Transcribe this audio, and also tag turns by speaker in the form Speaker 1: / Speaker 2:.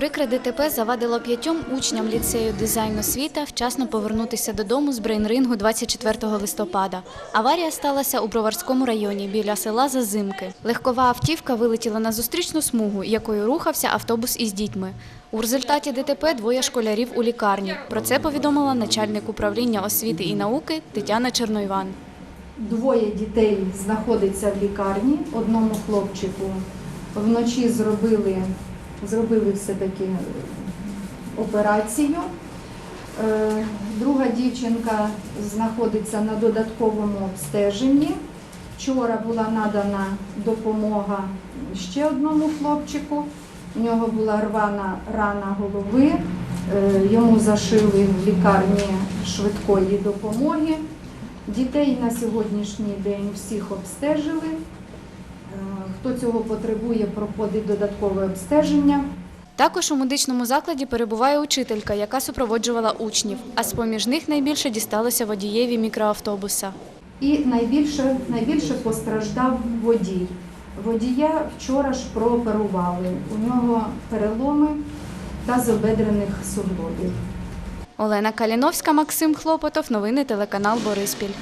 Speaker 1: Прикре ДТП завадило п'ятьом учням ліцею дизайн освіта вчасно повернутися додому з брейнрингу 24 листопада. Аварія сталася у Броварському районі біля села Зазимки. Легкова автівка вилетіла на зустрічну смугу, якою рухався автобус із дітьми. У результаті ДТП двоє школярів у лікарні. Про це повідомила начальник управління освіти і науки Тетяна Черноїван.
Speaker 2: Двоє дітей знаходиться в лікарні. Одному хлопчику вночі зробили, зробили все-таки операцію. Е, Друга дівчинка знаходиться на додатковому обстеженні. Вчора була надана допомога ще одному хлопчику. У нього була рвана рана голови. Е, Йому зашили в лікарні швидкої допомоги. Дітей на сьогоднішній день всіх обстежили. Е, Хто цього потребує, проходить додаткове обстеження.
Speaker 1: Також у медичному закладі перебуває учителька, яка супроводжувала учнів, а з-поміж них найбільше дісталося водієві мікроавтобуса.
Speaker 2: І найбільше, найбільше постраждав водій. Водія вчора ж прооперували. У нього переломи тазобедрених суглобів.
Speaker 1: Олена Каліновська, Максим Хлопотов. Новини телеканал Бориспіль.